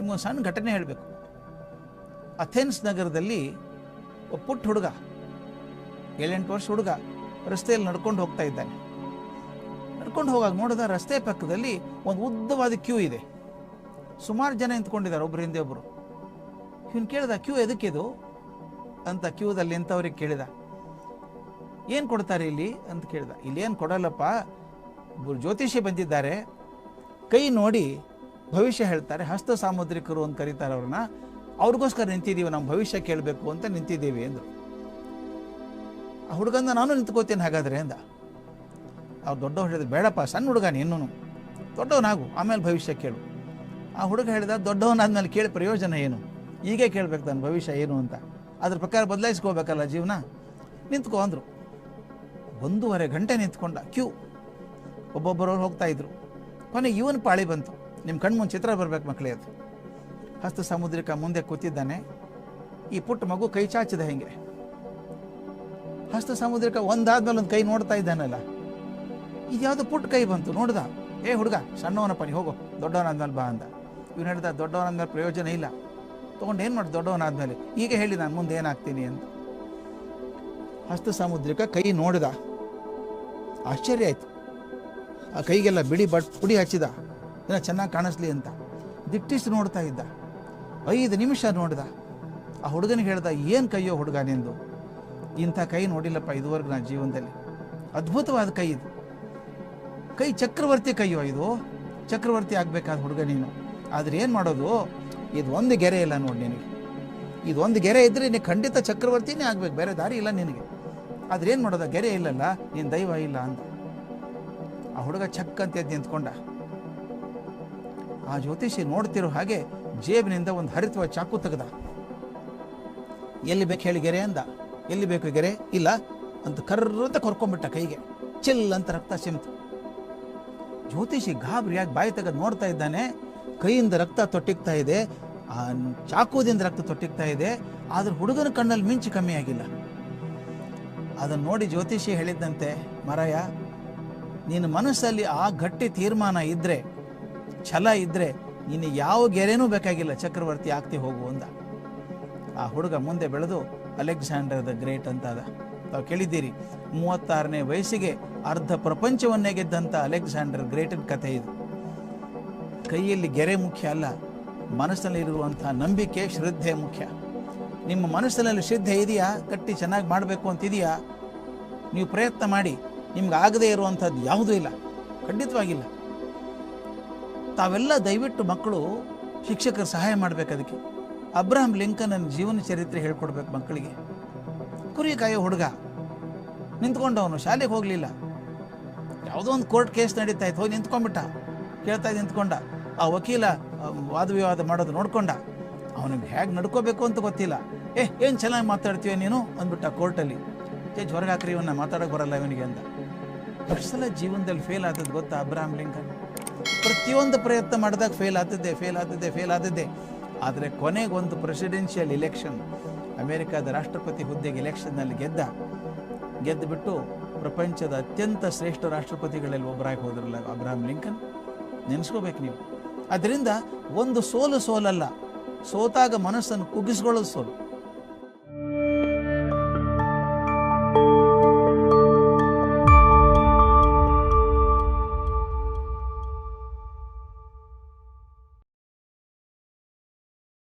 ನಿಮ್ಗೊಂದು ಸಣ್ಣ ಘಟನೆ ಹೇಳಬೇಕು. ಅಥೆನ್ಸ್ ನಗರದಲ್ಲಿ ಒಬ್ಬ ಪುಟ್ಟ ಹುಡುಗ, ಏಳೆಂಟು ವರ್ಷ ಹುಡುಗ ರಸ್ತೆಯಲ್ಲಿ ನಡ್ಕೊಂಡು ಹೋಗ್ತಾ ಇದ್ದಾನೆ. ನಡ್ಕೊಂಡು ಹೋಗಾಗ ನೋಡಿದ ರಸ್ತೆ ಪಕ್ಕದಲ್ಲಿ ಒಂದು ಉದ್ದವಾದ ಕ್ಯೂ ಇದೆ. ಸುಮಾರು ಜನ ನಿಂತ್ಕೊಂಡಿದ್ದಾರೆ ಒಬ್ರು ಹಿಂದೆ ಒಬ್ಬರು ಇವನು ಕೇಳಿದ, ಕ್ಯೂ ಎದಕ್ಕಿದು ಅಂತ ಕ್ಯೂದಲ್ಲಿ ನಿಂತವ್ರಿಗೆ ಕೇಳಿದ, ಏನು ಕೊಡ್ತಾರೆ ಇಲ್ಲಿ? ಅಂತ ಕೇಳಿದ, ಇಲ್ಲಿ ಏನು ಕೊಡಲ್ಲಪ್ಪ ಒಬ್ಬರು ಜ್ಯೋತಿಷಿ ಬಂದಿದ್ದಾರೆ. ಕೈ ನೋಡಿ ಭವಿಷ್ಯ ಹೇಳ್ತಾರೆ, ಹಸ್ತ ಸಾಮುದ್ರಿಕರು ಅಂತ ಕರೀತಾರೆ ಅವ್ರನ್ನ. ಅವ್ರಿಗೋಸ್ಕರ ನಿಂತಿದ್ದೀವಿ, ನಮ್ಮ ಭವಿಷ್ಯ ಕೇಳಬೇಕು ಅಂತ ನಿಂತಿದ್ದೀವಿ ಅಂದರು. ಆ ಹುಡುಗಂದ ನಾನು ನಿಂತ್ಕೋತೀನಿ ಹಾಗಾದ್ರೆ ಅಂದ. ಅವ್ರು ದೊಡ್ಡವ್ರು ಹೇಳಿದ, ಬೇಡಪ್ಪ, ಸಣ್ಣ ಹುಡುಗ ನೀನು ದೊಡ್ಡವನಾಗು ಆಮೇಲೆ ಭವಿಷ್ಯ ಕೇಳು. ಆ ಹುಡುಗ ಹೇಳಿದ, ದೊಡ್ಡವನಾದ್ಮೇಲೆ ಕೇಳಿ ಪ್ರಯೋಜನ ಏನು? ಈಗೇ ಕೇಳಬೇಕು ನನ್ನ ಭವಿಷ್ಯ ಏನು ಅಂತ. ಅದ್ರ ಪ್ರಕಾರ ಬದಲಾಯಿಸ್ಕೋಬೇಕಲ್ಲ ಜೀವನ? ನಿಂತ್ಕೊ ಅಂದರು. ಒಂದೂವರೆ ಗಂಟೆ ನಿಂತ್ಕೊಂಡ, ಕ್ಯೂ. ಒಬ್ಬೊಬ್ಬರವ್ರು ಹೋಗ್ತಾ ಇದ್ರು. ಕೊನೆಗೆ ಇವನ್ ಪಾಳಿ ಬಂತು. ನಿಮ್ಮ ಕಣ್ಮುಂದೆ ಚಿತ್ರ ಬರ್ಬೇಕು ಮಕ್ಕಳೇ ಅದು. ಹಸ್ತ ಸಮುದ್ರಿಕ ಮುಂದೆ ಕೂತಿದ್ದಾನೆ. ಈ ಪುಟ್ಟ ಮಗು ಕೈ ಚಾಚಿದ ಹೆಂಗೆ? ಹಸ್ತ ಸಮುದ್ರಿಕ ಒಂದಾದ್ಮೇಲೆ ಒಂದು ಕೈ ನೋಡ್ತಾ ಇದ್ದಾನಲ್ಲ. ಇದ್ಯಾವುದೋ ಪುಟ್ಟ ಕೈ ಬಂತು, ನೋಡ್ದ? ಏ ಹುಡುಗ ಸಣ್ಣವನಪ್ಪ ನೀ ಹೋಗು ದೊಡ್ಡವನಾದ್ಮೇಲೆ ಬಾ ಅಂದ. ಇವ್ನು ಹೇಳ್ದ ದೊಡ್ಡವನಾದ್ಮೇಲೆ ಪ್ರಯೋಜನ ಇಲ್ಲ. ತೊಗೊಂಡು ಏನು ಮಾಡಿ ದೊಡ್ಡವನಾದ್ಮೇಲೆ ಈಗ ಹೇಳಿ ನಾನು ಮುಂದೆ ಏನಾಗ್ತೀನಿ ಅಂತ. ಹಸ್ತ ಸಮುದ್ರಿಕ ಕೈ ನೋಡ್ದ. ಆಶ್ಚರ್ಯ ಆಯ್ತು. ಆ ಕೈಗೆಲ್ಲ ಬಿಡಿ ಬಟ್ ಪುಡಿ ಹಚ್ಚಿದ. ಏನೋ ಚೆನ್ನಾಗಿ ಕಾಣಿಸ್ಲಿ ಅಂತ. ದಿಟ್ಟಿಸಿ ನೋಡ್ತಾ ಇದ್ದ. ಐದು ನಿಮಿಷ ನೋಡಿದ. ಆ ಹುಡುಗನಿಗೆ ಹೇಳ್ದ, ಏನು ಕೈಯೋ ಹುಡುಗ ನಿಂದು? ಇಂಥ ಕೈ ನೋಡಿಲ್ಲಪ್ಪ ಇದುವರೆಗೂ ನನ್ನ ಜೀವನದಲ್ಲಿ. ಅದ್ಭುತವಾದ ಕೈ ಇದು. ಕೈ ಚಕ್ರವರ್ತಿ ಕೈಯೋ ಇದು? ಚಕ್ರವರ್ತಿ ಆಗಬೇಕಾದ ಹುಡುಗ ನೀನು. ಆದ್ರೆ ಏನು ಮಾಡೋದು? ಇದು ಒಂದು ಗೆರೆ ಇಲ್ಲ ನೋಡಿ ನಿನಗೆ. ಇದೊಂದು ಗೆರೆ ಇದ್ರೆ ನೀನು ಖಂಡಿತ ಚಕ್ರವರ್ತಿನೇ ಆಗ್ಬೇಕು. ಬೇರೆ ದಾರಿ ಇಲ್ಲ ನಿನಗೆ. ಆದ್ರೆ ಏನು ಮಾಡೋದು? ಗೆರೆ ಇಲ್ಲಲ್ಲ, ನೀನು ದೈವ ಇಲ್ಲ ಅಂತ ಆ ಹುಡುಗ ಚಕ್ ಅಂತ ಎದ್ದು ನಿಂತ್ಕೊಂಡ. ಆ ಜ್ಯೋತಿಷಿ ನೋಡ್ತಿರೋ ಹಾಗೆ ಜೇಬಿನಿಂದ ಒಂದು ಹರಿತವ ಚಾಕು ತೆಗೆದ. ಎಲ್ಲಿ ಬೇಕು ಹೇಳಿ ಗೆರೆ ಅಂದ. ಎಲ್ಲಿ ಬೇಕು ಗೆರೆ? ಇಲ್ಲ. ಅಂತ ಕರ್ರಂತ ಕೊರ್ಕೊಂಡ್ಬಿಟ್ಟ ಕೈಗೆ. ಚಿಲ್ ಅಂತ ರಕ್ತ ಸಿಮ್ತು. ಜ್ಯೋತಿಷಿ ಗಾಬರಿಯಾಗಿ ಬಾಯಿ ತೆಗೆದು ನೋಡ್ತಾ ಇದ್ದಾನೆ. ಕೈಯಿಂದ ರಕ್ತ ತೊಟ್ಟಿಗ್ತಾ ಇದೆ. ಆ ಚಾಕುದಿಂದ ರಕ್ತ ತೊಟ್ಟಿಗ್ತಾ ಇದೆ. ಆದ್ರೆ ಹುಡುಗನ ಕಣ್ಣಲ್ಲಿ ಮಿಂಚು ಕಮ್ಮಿ ಆಗಿಲ್ಲ. ಅದನ್ನು ನೋಡಿ ಜ್ಯೋತಿಷಿ ಹೇಳಿದ್ದಂತೆ, ಮರಯ, ನಿನ್ನ ಮನಸ್ಸಲ್ಲಿ ಆ ಗಟ್ಟಿ ತೀರ್ಮಾನ ಇದ್ರೆ ಛಲ ಇದ್ರೆ ನೀನು ಯಾವ ಗೆರೆನೂ ಬೇಕಾಗಿಲ್ಲ ಚಕ್ರವರ್ತಿ ಆಗ್ತಿ ಹೋಗು ಅಂದ. ಆ ಹುಡುಗ ಮುಂದೆ ಬೆಳೆದು, ಅಲೆಕ್ಸಾಂಡರ್ ದ ಗ್ರೇಟ್ ಅಂತ ಅದ ತಾವು ಕೇಳಿದ್ದೀರಿ, ಮೂವತ್ತಾರನೇ ವಯಸ್ಸಿಗೆ ಅರ್ಧ ಪ್ರಪಂಚವನ್ನೇ ಗೆದ್ದಂಥ ಅಲೆಕ್ಸಾಂಡರ್ ಗ್ರೇಟನ್ ಕಥೆ ಇದು. ಕೈಯಲ್ಲಿ ಗೆರೆ ಮುಖ್ಯ ಅಲ್ಲ ಮನಸ್ಸಿನಲ್ಲಿರುವಂಥ ನಂಬಿಕೆ, ಶ್ರದ್ಧೆ ಮುಖ್ಯ. ನಿಮ್ಮ ಮನಸ್ಸಿನಲ್ಲಿ ಶ್ರದ್ಧೆ ಇದೆಯಾ? ಕಟ್ಟಿ ಚೆನ್ನಾಗಿ ಮಾಡಬೇಕು ಅಂತಿದೆಯಾ? ನೀವು ಪ್ರಯತ್ನ ಮಾಡಿ, ನಿಮ್ಗೆ ಆಗದೇ ಇರುವಂಥದ್ದು ಯಾವುದೂ ಇಲ್ಲ. ಖಂಡಿತವಾಗಿಲ್ಲ. ತಾವೆಲ್ಲ ದಯವಿಟ್ಟು ಮಕ್ಕಳು ಶಿಕ್ಷಕರು ಸಹಾಯ ಮಾಡಬೇಕು ಅದಕ್ಕೆ. ಅಬ್ರಹಾಂ ಲಿಂಕನ್ ಜೀವನ ಚರಿತ್ರೆ ಹೇಳ್ಕೊಡ್ಬೇಕು ಮಕ್ಕಳಿಗೆ. ಕುರಿ ಕಾಯೋ ಹುಡುಗ. ನಿಂತ್ಕೊಂಡವನು, ಶಾಲೆಗೆ ಹೋಗಲಿಲ್ಲ. ಯಾವುದೋ ಒಂದು ಕೋರ್ಟ್ ಕೇಸ್ ನಡೀತಾ ಇತ್ತು, ಹೋಗಿ ನಿಂತ್ಕೊಂಡ್ಬಿಟ್ಟ. ಕೇಳ್ತಾ ಇದ್ದು ನಿಂತ್ಕೊಂಡ. ಆ ವಕೀಲ ವಾದ ವಿವಾದ ಮಾಡೋದು ನೋಡ್ಕೊಂಡ. ಅವನಿಗೆ ಹೇಗೆ ನಡ್ಕೋಬೇಕು ಅಂತ ಗೊತ್ತಿಲ್ಲ. ಏ, ಏನು ಚೆನ್ನಾಗಿ ಮಾತಾಡ್ತೀಯ ನೀನು? ಅಂದ್ಬಿಟ್ಟ ಕೋರ್ಟಲ್ಲಿ. ಏ ಹೊರಗೆ ಹಾಕ್ರಿ ಇವನ್ನ ಮಾತಾಡೋಕೆ ಬರಲ್ಲ ಇವನಿಗೆ ಅಂತ ಎಷ್ಟು ಸಲ ಜೀವನದಲ್ಲಿ ಫೇಲ್ ಆದದ್ದು ಗೊತ್ತಾ ಅಬ್ರಾಹಂ ಲಿಂಕನ್? ಪ್ರತಿಯೊಂದು ಪ್ರಯತ್ನ ಮಾಡಿದಾಗ ಫೇಲ್ ಆಗ್ತಿದ್ದೆ ಫೇಲ್ ಆದದ್ದೆ ಫೇಲ್ ಆದದ್ದೆ ಆದರೆ ಕೊನೆಗೆ ಒಂದು ಪ್ರೆಸಿಡೆನ್ಷಿಯಲ್ ಇಲೆಕ್ಷನ್ ಅಮೇರಿಕಾದ ರಾಷ್ಟ್ರಪತಿ ಹುದ್ದೆಗೆ ಇಲೆಕ್ಷನ್ನಲ್ಲಿ ಗೆದ್ದ ಗೆದ್ದುಬಿಟ್ಟು ಪ್ರಪಂಚದ ಅತ್ಯಂತ ಶ್ರೇಷ್ಠ ರಾಷ್ಟ್ರಪತಿಗಳಲ್ಲಿ ಒಬ್ಬರಾಗಿ ಹೋದ್ರಲ್ಲ ಅಬ್ರಾಹಂ ಲಿಂಕನ್. ನೆನೆಸ್ಕೋಬೇಕು ನೀವು. ಅದರಿಂದ ಒಂದು ಸೋಲು ಸೋಲಲ್ಲ, ಸೋತಾಗ ಮನಸ್ಸನ್ನು ಕುಗ್ಗಿಸ್ಕೊಳ್ಳೋದು ಸೋಲು.